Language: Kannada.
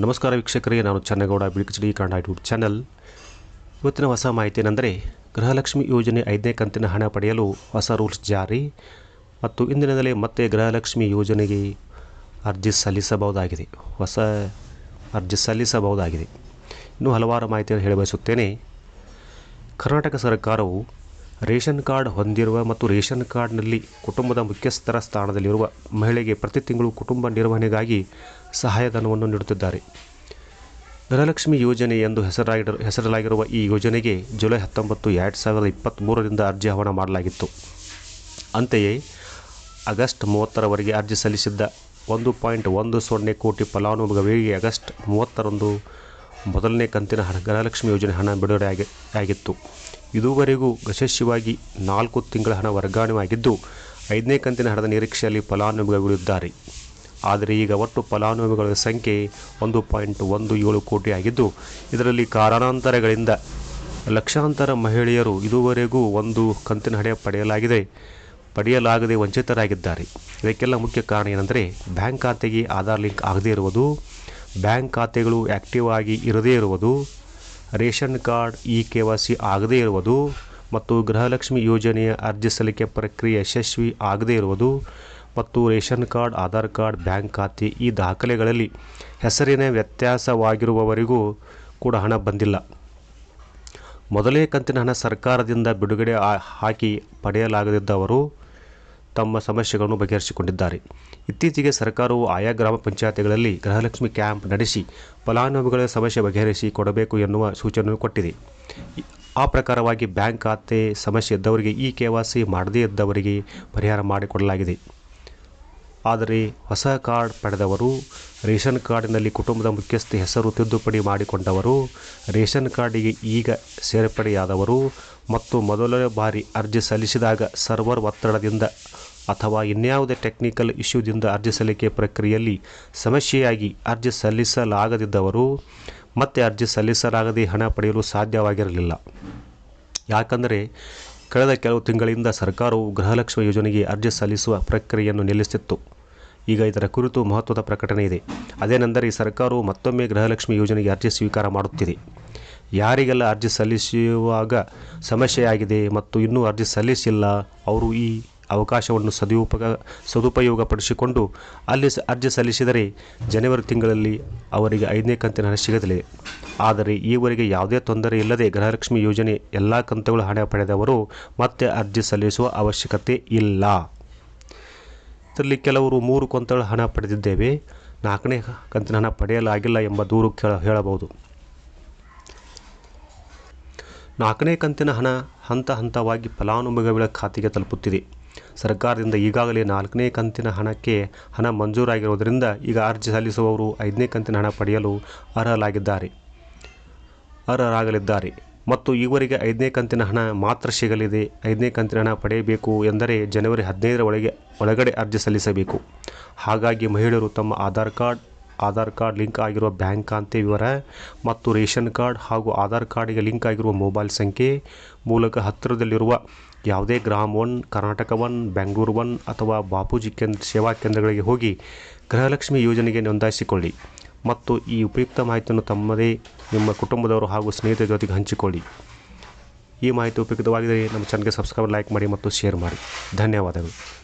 ನಮಸ್ಕಾರ ವೀಕ್ಷಕರಿಗೆ ನಾನು ಚನ್ನಗೌಡ ಬಿಳಿಕಚಡಿ ಕನ್ನಡ ಯೂಟ್ಯೂಬ್ ಚಾನಲ್. ಇವತ್ತಿನ ಹೊಸ ಮಾಹಿತಿ ಏನೆಂದರೆ ಗೃಹಲಕ್ಷ್ಮಿ ಯೋಜನೆ ಐದನೇ ಕಂತಿನ ಹಣ ಪಡೆಯಲು ಹೊಸ ರೂಲ್ಸ್ ಜಾರಿ ಮತ್ತು ಇಂದಿನಿಂದಲೇ ಮತ್ತೆ ಗೃಹಲಕ್ಷ್ಮಿ ಯೋಜನೆಗೆ ಅರ್ಜಿ ಸಲ್ಲಿಸಬಹುದಾಗಿದೆ. ಹೊಸ ಅರ್ಜಿ ಸಲ್ಲಿಸಬಹುದಾಗಿದೆ. ಇನ್ನೂ ಹಲವಾರು ಮಾಹಿತಿಯನ್ನು ಹೇಳಬಯಸುತ್ತೇನೆ. ಕರ್ನಾಟಕ ಸರ್ಕಾರವು ರೇಷನ್ ಕಾರ್ಡ್ ಹೊಂದಿರುವ ಮತ್ತು ರೇಷನ್ ಕಾರ್ಡ್ನಲ್ಲಿ ಕುಟುಂಬದ ಮುಖ್ಯಸ್ಥರ ಸ್ಥಾನದಲ್ಲಿರುವ ಮಹಿಳೆಗೆ ಪ್ರತಿ ತಿಂಗಳು ಕುಟುಂಬ ನಿರ್ವಹಣೆಗಾಗಿ ಸಹಾಯಧನವನ್ನು ನೀಡುತ್ತಿದ್ದಾರೆ. ಗೃಹಲಕ್ಷ್ಮಿ ಯೋಜನೆ ಎಂದು ಹೆಸರಾಗಿರುವ ಹೆಸರಲಾಗಿರುವ ಈ ಯೋಜನೆಗೆ ಜುಲೈ ಹತ್ತೊಂಬತ್ತು, ಎರಡು ಸಾವಿರದ ಇಪ್ಪತ್ತ್ಮೂರರಿಂದ ಅರ್ಜಿ ಆಹ್ವಾನ ಮಾಡಲಾಗಿತ್ತು. ಅಂತೆಯೇ ಆಗಸ್ಟ್ ಮೂವತ್ತರವರೆಗೆ ಅರ್ಜಿ ಸಲ್ಲಿಸಿದ್ದ ಒಂದು ಪಾಯಿಂಟ್ ಒಂದು ಸೊನ್ನೆ ಕೋಟಿ ಫಲಾನುಭವಿಗಳಿಗೆ ಆಗಸ್ಟ್ ಮೂವತ್ತರಂದು ಮೊದಲನೇ ಕಂತಿನ ಹಣ ಗೃಹಲಕ್ಷ್ಮಿ ಯೋಜನೆ ಹಣ ಬಿಡುಗಡೆ ಆಗಿ, ಆಗಿತ್ತು. ಇದುವರೆಗೂ ಯಶಸ್ವಿಯಾಗಿ ನಾಲ್ಕು ತಿಂಗಳ ಹಣ ವರ್ಗಾವಣೆ ಆಗಿದ್ದು ಐದನೇ ಕಂತಿನ ಹಣದ ನಿರೀಕ್ಷೆಯಲ್ಲಿ ಫಲಾನುಭವಿಗಳಿದ್ದಾರೆ. ಆದರೆ ಈಗ ಒಟ್ಟು ಫಲಾನುಭವಿಗಳ ಸಂಖ್ಯೆ ಒಂದು ಪಾಯಿಂಟ್ ಒಂದು ಏಳು ಕೋಟಿ ಆಗಿದ್ದು, ಇದರಲ್ಲಿ ಕಾರಣಾಂತರಗಳಿಂದ ಲಕ್ಷಾಂತರ ಮಹಿಳೆಯರು ಇದುವರೆಗೂ ಒಂದು ಕಂತಿನ ಹಣ ಪಡೆಯಲಾಗಿದೆ, ಪಡೆಯಲಾಗದೆ ವಂಚಿತರಾಗಿದ್ದಾರೆ. ಇದಕ್ಕೆಲ್ಲ ಮುಖ್ಯ ಕಾರಣ ಏನೆಂದರೆ, ಬ್ಯಾಂಕ್ ಖಾತೆಗೆ ಆಧಾರ್ ಲಿಂಕ್ ಆಗದೇ ಇರುವುದು ಬ್ಯಾಂಕ್ ಖಾತೆಗಳು ಆ್ಯಕ್ಟಿವ್ ಆಗಿ ಇರದೇ ಇರುವುದು, ration card E K Y ಆಗದೇ ಇರುವುದು ಮತ್ತು ಗೃಹಲಕ್ಷ್ಮಿ ಯೋಜನೆಯ ಅರ್ಜಿ ಸಲ್ಲಿಕೆ ಪ್ರಕ್ರಿಯೆ ಯಶಸ್ವಿ ಆಗದೇ ಇರುವುದು ಮತ್ತು ration card, Aadhaar card, bank ಖಾತೆ ಈ ದಾಖಲೆಗಳಲ್ಲಿ ಹೆಸರಿನ ವ್ಯತ್ಯಾಸವಾಗಿರುವವರಿಗೂ ಕೂಡ ಹಣ ಬಂದಿಲ್ಲ. ಮೊದಲೇ ಕಂತಿನ ಹಣ ಸರ್ಕಾರದಿಂದ ಬಿಡುಗಡೆ ಹಾಕಿ ಪಡೆಯಲಾಗದಿದ್ದವರು ತಮ್ಮ ಸಮಸ್ಯೆಗಳನ್ನು ಬಗೆಹರಿಸಿಕೊಂಡಿದ್ದಾರೆ. ಇತ್ತೀಚೆಗೆ ಸರ್ಕಾರವು ಆಯಾ ಗ್ರಾಮ ಪಂಚಾಯತ್ಗಳಲ್ಲಿ ಗೃಹಲಕ್ಷ್ಮಿ ಕ್ಯಾಂಪ್ ನಡೆಸಿ ಫಲಾನುಭವಿಗಳ ಸಮಸ್ಯೆ ಬಗೆಹರಿಸಿ ಕೊಡಬೇಕು ಎನ್ನುವ ಸೂಚನೆಯನ್ನು ಕೊಟ್ಟಿದೆ. ಆ ಪ್ರಕಾರವಾಗಿ ಬ್ಯಾಂಕ್ ಖಾತೆ ಸಮಸ್ಯೆ ಇದ್ದವರಿಗೆ ಈ ಕೆ ಸಿ ಮಾಡದೇ ಇದ್ದವರಿಗೆ ಪರಿಹಾರ ಮಾಡಿಕೊಡಲಾಗಿದೆ. ಆದರೆ ಹೊಸ ಕಾರ್ಡ್ ಪಡೆದವರು, ರೇಷನ್ ಕಾರ್ಡಿನಲ್ಲಿ ಕುಟುಂಬದ ಮುಖ್ಯಸ್ಥ ಹೆಸರು ತಿದ್ದುಪಡಿ ಮಾಡಿಕೊಂಡವರು, ರೇಷನ್ ಕಾರ್ಡಿಗೆ ಈಗ ಸೇರ್ಪಡೆಯಾದವರು ಮತ್ತು ಮೊದಲನೇ ಬಾರಿ ಅರ್ಜಿ ಸಲ್ಲಿಸಿದಾಗ ಸರ್ವರ್ ಒತ್ತಡದಿಂದ ಅಥವಾ ಇನ್ಯಾವುದೇ ಟೆಕ್ನಿಕಲ್ ಇಶ್ಯೂದಿಂದ ಅರ್ಜಿ ಸಲ್ಲಿಕೆ ಪ್ರಕ್ರಿಯೆಯಲ್ಲಿ ಸಮಸ್ಯೆಯಾಗಿ ಅರ್ಜಿ ಸಲ್ಲಿಸಲಾಗದಿದ್ದವರು ಮತ್ತೆ ಅರ್ಜಿ ಸಲ್ಲಿಸಲಾಗದೆ ಹಣ ಪಡೆಯಲು ಸಾಧ್ಯವಾಗಿರಲಿಲ್ಲ. ಯಾಕಂದರೆ ಕಳೆದ ಕೆಲವು ತಿಂಗಳಿಂದ ಸರ್ಕಾರವು ಗೃಹಲಕ್ಷ್ಮಿ ಯೋಜನೆಗೆ ಅರ್ಜಿ ಸಲ್ಲಿಸುವ ಪ್ರಕ್ರಿಯೆಯನ್ನು ನಿಲ್ಲಿಸಿತ್ತು. ಈಗ ಇದರ ಕುರಿತು ಮಹತ್ವದ ಪ್ರಕಟಣೆ ಇದೆ. ಅದೇನೆಂದರೆ ಈ ಸರ್ಕಾರವು ಮತ್ತೊಮ್ಮೆ ಗೃಹಲಕ್ಷ್ಮಿ ಯೋಜನೆಗೆ ಅರ್ಜಿ ಸ್ವೀಕಾರ ಮಾಡುತ್ತಿದೆ. ಯಾರಿಗೆಲ್ಲ ಅರ್ಜಿ ಸಲ್ಲಿಸುವಾಗ ಸಮಸ್ಯೆಯಾಗಿದೆ ಮತ್ತು ಇನ್ನೂ ಅರ್ಜಿ ಸಲ್ಲಿಸಿಲ್ಲ, ಅವರು ಈ ಅವಕಾಶವನ್ನು ಸದುಪಯೋಗ ಸದುಪಯೋಗಪಡಿಸಿಕೊಂಡು ಅಲ್ಲಿ ಅರ್ಜಿ ಸಲ್ಲಿಸಿದರೆ ಜನವರಿ ತಿಂಗಳಲ್ಲಿ ಅವರಿಗೆ ಐದನೇ ಕಂತಿನ ಹಣ ಸಿಗಲಿದೆ ಆದರೆ ಈವರೆಗೆ ಯಾವುದೇ ತೊಂದರೆ ಇಲ್ಲದೆ ಗೃಹಲಕ್ಷ್ಮಿ ಯೋಜನೆ ಎಲ್ಲ ಕಂತುಗಳು ಹಣ ಪಡೆದವರು ಮತ್ತೆ ಅರ್ಜಿ ಸಲ್ಲಿಸುವ ಅವಶ್ಯಕತೆ ಇಲ್ಲ. ಇದರಲ್ಲಿ ಕೆಲವರು ಮೂರು ಕಂತುಗಳ ಹಣ ಪಡೆದಿದ್ದೇವೆ. ನಾಲ್ಕನೇ ಕಂತಿನ ಹಣ ಪಡೆಯಲಾಗಿಲ್ಲ ಎಂಬ ದೂರು ಕೇಳ ಹೇಳಬಹುದು. ನಾಲ್ಕನೇ ಕಂತಿನ ಹಣ ಹಂತ ಹಂತವಾಗಿ ಫಲಾನುಭವಿಗಳ ಖಾತೆಗೆ ತಲುಪುತ್ತಿದೆ. ಸರ್ಕಾರದಿಂದ ಈಗಾಗಲೇ ನಾಲ್ಕನೇ ಕಂತಿನ ಹಣಕ್ಕೆ ಹಣ ಮಂಜೂರಾಗಿರುವುದರಿಂದ ಈಗ ಅರ್ಜಿ ಸಲ್ಲಿಸುವವರು ಐದನೇ ಕಂತಿನ ಹಣ ಪಡೆಯಲು ಅರ್ಹರಾಗಿದ್ದಾರೆ. ಅರ್ಹರಾಗಲಿದ್ದಾರೆ. ಮತ್ತು ಈವರೆಗೆ ಐದನೇ ಕಂತಿನ ಹಣ ಮಾತ್ರ ಸಿಗಲಿದೆ. ಐದನೇ ಕಂತಿನ ಹಣ ಪಡೆಯಬೇಕು ಎಂದರೆ ಜನವರಿ ಹದಿನೈದರ ಒಳಗೆ ಒಳಗಡೆ ಅರ್ಜಿ ಸಲ್ಲಿಸಬೇಕು. ಹಾಗಾಗಿ ಮಹಿಳೆಯರು ತಮ್ಮ Aadhaar card Aadhaar card link ಆಗಿರುವ ಬ್ಯಾಂಕ್ ಖಾತೆ ವಿವರ ಮತ್ತು ರೇಷನ್ ಕಾರ್ಡ್ ಹಾಗೂ ಆಧಾರ್ ಕಾರ್ಡಿಗೆ ಲಿಂಕ್ ಆಗಿರುವ ಮೊಬೈಲ್ ಸಂಖ್ಯೆ ಮೂಲಕ ಹತ್ತಿರದಲ್ಲಿರುವ ಯಾವುದೇ Grama One, Karnataka One, Bengaluru One ಅಥವಾ ಬಾಪೂಜಿ ಕೇಂದ್ರ ಸೇವಾ ಕೇಂದ್ರಗಳಿಗೆ ಹೋಗಿ ಗೃಹಲಕ್ಷ್ಮಿ ಯೋಜನೆಗೆ ನೋಂದಾಯಿಸಿಕೊಳ್ಳಿ ಮತ್ತು ಈ ಉಪಯುಕ್ತ ಮಾಹಿತಿಯನ್ನು ತಮ್ಮದೇ ನಿಮ್ಮ ಕುಟುಂಬದವರು ಹಾಗೂ ಸ್ನೇಹಿತರ ಜೊತೆಗೆ ಹಂಚಿಕೊಳ್ಳಿ. ಈ ಮಾಹಿತಿ ಉಪಯುಕ್ತವಾಗಿದ್ದರೆ ನಮ್ಮ ಚಾನಲ್ಗೆ ಸಬ್ಸ್ಕ್ರೈಬ್ ಲೈಕ್ ಮಾಡಿ ಮತ್ತು ಶೇರ್ ಮಾಡಿ. ಧನ್ಯವಾದಗಳು.